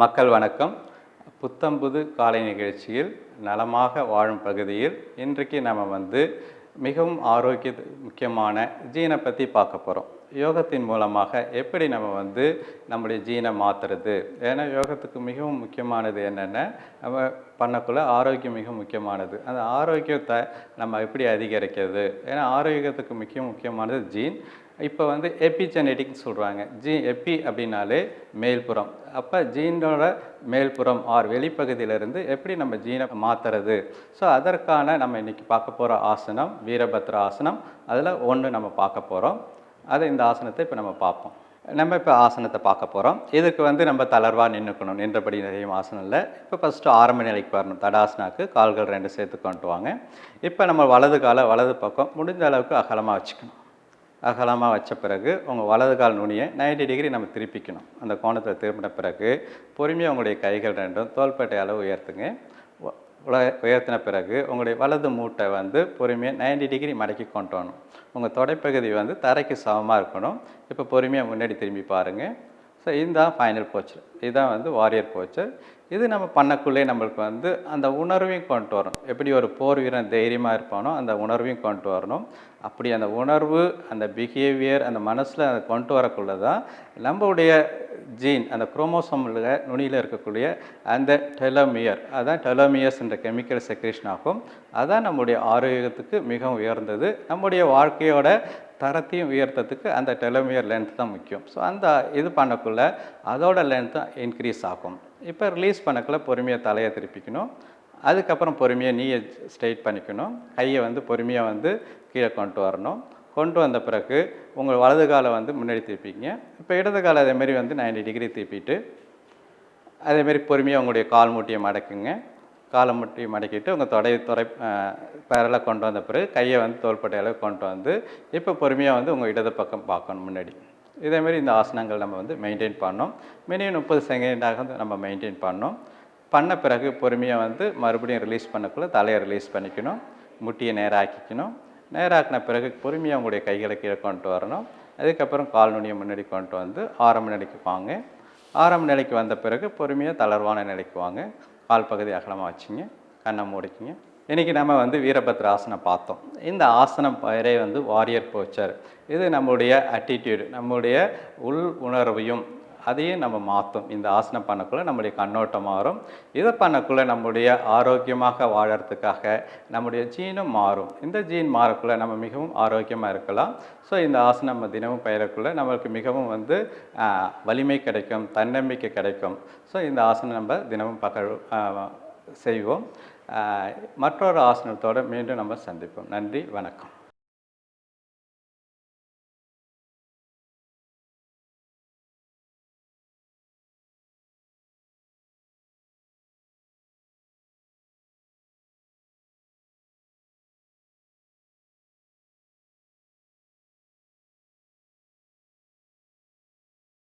மக்கள் வணக்கம். புத்தம்புது காலை நிகழ்ச்சியில் நலமாக வாழும் பகுதியில் இன்றைக்கு நம்ம வந்து மிகவும் ஆரோக்கிய முக்கியமான ஜீனை பற்றி பார்க்க போகிறோம் யோகத்தின் மூலமாக எப்படி நம்ம வந்து நம்முடைய ஜீனை மாற்றுறது ஏன்னா யோகத்துக்கு மிகவும் முக்கியமானது என்னென்ன நம்ம பண்ணக்குள்ள ஆரோக்கியம் மிக முக்கியமானது. அந்த ஆரோக்கியத்தை நம்ம எப்படி அதிகரிக்கிறது? ஏன்னா ஆரோக்கியத்துக்கு மிக முக்கியமானது ஜீன். இப்போ வந்து எபிஜெனெட்டிக்ஸ் சொல்கிறாங்க ஜீ எபி அப்படின்னாலே மேல்புறம். அப்போ ஜீனோட மேல்புறம் ஆர் வெளிப்பகுதியிலிருந்து எப்படி நம்ம ஜீனை மாற்றுறது ஸோ அதற்கான நம்ம இன்றைக்கி பார்க்க போகிற ஆசனம் வீரபத்ர ஆசனம் அதில் ஒன்று நம்ம பார்க்க போகிறோம் அதை இந்த ஆசனத்தை இப்போ நம்ம பார்ப்போம். நம்ம இப்போ ஆசனத்தை பார்க்க போகிறோம் இதுக்கு வந்து நம்ம தளர்வாக நின்றுக்கணும் நின்றபடி நிறைய ஆசனம் இல்லை இப்போ ஃபஸ்ட்டு ஆரம்ப நிலைக்கு வரணும். தடாசனாக்கு கால்கள் ரெண்டு சேர்த்து கொண்டு வாங்க. இப்போ நம்ம வலது காலை வலது பக்கம் முடிஞ்ச அளவுக்கு அகலமாக வச்சுக்கணும். அகலமாக வச்ச பிறகு உங்கள் வலது கால் நுனியை 90 டிகிரி நம்ம திருப்பிக்கணும். அந்த கோணத்தில் திரும்பின பிறகு பொறுமையாக உங்களுடைய கைகள் ரெண்டும் தோள்பட்டை அளவு உயர்த்துங்க. உயர்த்தின பிறகு உங்களுடைய வலது மூட்டை வந்து பொறுமையாக 90 டிகிரி மடக்கி கொண்டு வரணும். உங்கள் தொடைப்பகுதி வந்து தரைக்கு சமமாக இருக்கணும். இப்போ பொறுமையாக முன்னாடி திரும்பி பாருங்கள் ஸோ இதுதான் ஃபைனல் போச்சர் இதுதான் வந்து வாரியர் போச்சர் இது நம்ம பண்ணக்குள்ளே நம்மளுக்கு வந்து அந்த உணர்வையும் கொண்டு வரணும். எப்படி ஒரு போர் வீரன் தைரியமாக இருப்பானோ அந்த உணர்வையும் கொண்டு வரணும். அப்படி அந்த உணர்வு அந்த பிஹேவியர் அந்த மனசில் அதை கொண்டு வரக்குள்ள தான் நம்மளுடைய ஜீன் அந்த குரோமோசோமில் நுனியில் இருக்கக்கூடிய அந்த டெலோமியர் அதான் டெலோமியர்ஸ் என்ற கெமிக்கல் செக்ரேஷன் ஆகும். அதான் நம்முடைய ஆரோக்கியத்துக்கு மிகவும் உயர்ந்தது. நம்முடைய வாழ்க்கையோட தரத்தையும் உயர்த்தத்துக்கு அந்த டெலோமியர் லென்த் தான் முக்கியம். ஸோ அந்த இது பண்ணக்குள்ள அதோட லென்த் தான் இன்க்ரீஸ் ஆகும். இப்போ ரிலீஸ் பண்ணக்குள்ள பொறுமையாக தலையை திருப்பிக்கணும். அதுக்கப்புறம் பொறுமையாக நீயை ஸ்ட்ரைட் பண்ணிக்கணும். கையை வந்து பொறுமையாக வந்து கீழே கொண்டு வரணும். கொண்டு வந்த பிறகு உங்கள் வலது காலை வந்து முன்னாடி திருப்பிங்க. இப்போ இடது காலை அதேமாரி வந்து 90 டிகிரி திருப்பிட்டு அதேமாரி பொறுமையாக உங்களுடைய கால் மூட்டியை மடக்குங்க. காலை மூட்டியை மடக்கிட்டு உங்கள் தொடை துறை பேரலாக கொண்டு வந்த பிறகு கையை வந்து தோள்பட்டை அளவு கொண்டு வந்து இப்போ பொறுமையாக வந்து உங்கள் இடது பக்கம் பார்க்கணும் முன்னாடி. இதேமாரி இந்த ஆசனங்கள் நம்ம வந்து மெயின்டைன் பண்ணோம். மினிமம் முப்பது செகண்டாக வந்து நம்ம மெயின்டைன் பண்ணோம். பண்ண பிறகு பொறுமையாக வந்து மறுபடியும் ரிலீஸ் பண்ணக்குள்ளே தலையை ரிலீஸ் பண்ணிக்கணும். முட்டியை நேராக்கிக்கணும். நேராக்கின பிறகு பொறுமையாக உங்களுடைய கைகளை கீழே கொண்டு வரணும். அதுக்கப்புறம் கால் நுனியை முன்னாடி கொண்டு வந்து ஆரம்ப நிலைக்கு வாங்க. ஆரம்ப நிலைக்கு வந்த பிறகு பொறுமையாக தளர்வான நிலைக்கு வாங்க. கால் பகுதி அகலமாக வச்சுங்க. கண்ணை மூடிக்கிங்க. இன்றைக்கி நம்ம வந்து வீரபத்ர ஆசனம் பார்த்தோம். இந்த ஆசனம் பெயரே வந்து வாரியர் போச்சர் இது நம்முடைய அட்டிடியூடு நம்முடைய உள் உணர்வையும் அதையும் நம்ம மாற்றும் இந்த ஆசனம் பண்ணக்குள்ளே நம்முடைய கண்ணோட்டம் மாறும். இதை பண்ணக்குள்ளே நம்முடைய ஆரோக்கியமாக வாழறதுக்காக நம்முடைய ஜீனும் மாறும். இந்த ஜீன் மாறக்குள்ளே நம்ம மிகவும் ஆரோக்கியமாக இருக்கலாம். ஸோ இந்த ஆசனம் நம்ம தினமும் பயிரக்குள்ளே நம்மளுக்கு மிகவும் வந்து வலிமை கிடைக்கும் தன்னம்பிக்கை கிடைக்கும். ஸோ இந்த ஆசனம் நம்ம தினமும் பக செய்வோம். மற்றொரு ஆசனத்தோடு மீண்டும் நம்ம சந்திப்போம். நன்றி வணக்கம்.